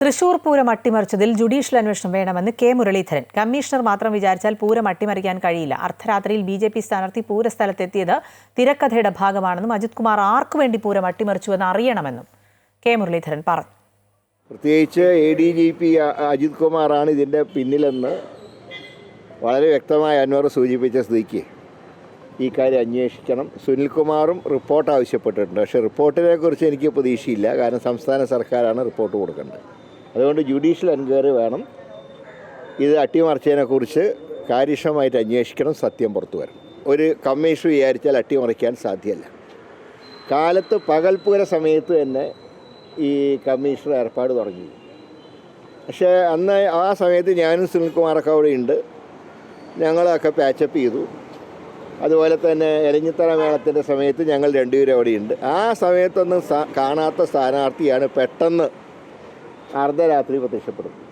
Thrissur Pooram അട്ടിമറിച്ചതിൽ judicial അന്വേഷണം വേണമെന്ന് K Muraleedharan. Commissioner മാത്രം വിചാരിച്ചാൽ പൂരം അട്ടിമറിക്കാൻ കഴിയില്ല. അർദ്ധരാത്രിയിൽ ബി ജെ പി സ്ഥാനാർത്ഥി പൂരസ്ഥലത്തെത്തിയത് തിരക്കഥയുടെ ഭാഗമാണെന്നും അജിത് കുമാർ ആർക്കു വേണ്ടി പൂരം അട്ടിമറിച്ചുവെന്ന് അറിയണമെന്നും കെ മുരളീധരൻ പറഞ്ഞു. പ്രത്യേകിച്ച് A D G P Ajith കുമാറാണ് ഇതിന്റെ പിന്നിലെന്ന് വളരെ വ്യക്തമായി അൻവർ സൂചിപ്പിച്ച സ്ഥിതിക്ക് ഈ കാര്യം അന്വേഷിക്കണം. സുനിൽകുമാറും റിപ്പോർട്ട് ആവശ്യപ്പെട്ടിട്ടുണ്ട്. പക്ഷേ റിപ്പോർട്ടിനെ കുറിച്ച് എനിക്ക് പ്രതീക്ഷയില്ല. കാരണം സംസ്ഥാന സർക്കാരാണ് റിപ്പോർട്ട് കൊടുക്കേണ്ടത്. അതുകൊണ്ട് ജുഡീഷ്യൽ എൻക്വയറി വേണം. ഇത് അട്ടിമറിച്ചതിനെക്കുറിച്ച് കാര്യക്ഷമമായിട്ട് അന്വേഷിക്കണം സത്യം പുറത്തു വരണം. ഒരു കമ്മീഷൻ വിചാരിച്ചാൽ അട്ടിമറിക്കാൻ സാധ്യമല്ല കാലത്ത് പകൽപ്പുര സമയത്ത് തന്നെ ഈ കമ്മീഷൻ ഏർപ്പാട് തുടങ്ങി. പക്ഷേ അന്ന് ആ സമയത്ത് ഞാനും സുനിൽകുമാറൊക്കെ അവിടെ ഉണ്ട് ഞങ്ങളൊക്കെ പാച്ചപ്പ് ചെയ്തു. അതുപോലെ തന്നെ എലഞ്ഞിത്തറ മേളത്തിന്റെ സമയത്ത് ഞങ്ങൾ രണ്ടുപേരും അവിടെയുണ്ട്. ആ സമയത്തൊന്നും കാണാത്ത സ്ഥാനാർത്ഥിയാണ് പെട്ടെന്ന് അർദ്ധരാത്രി പ്രത്യക്ഷപ്പെടുന്നത്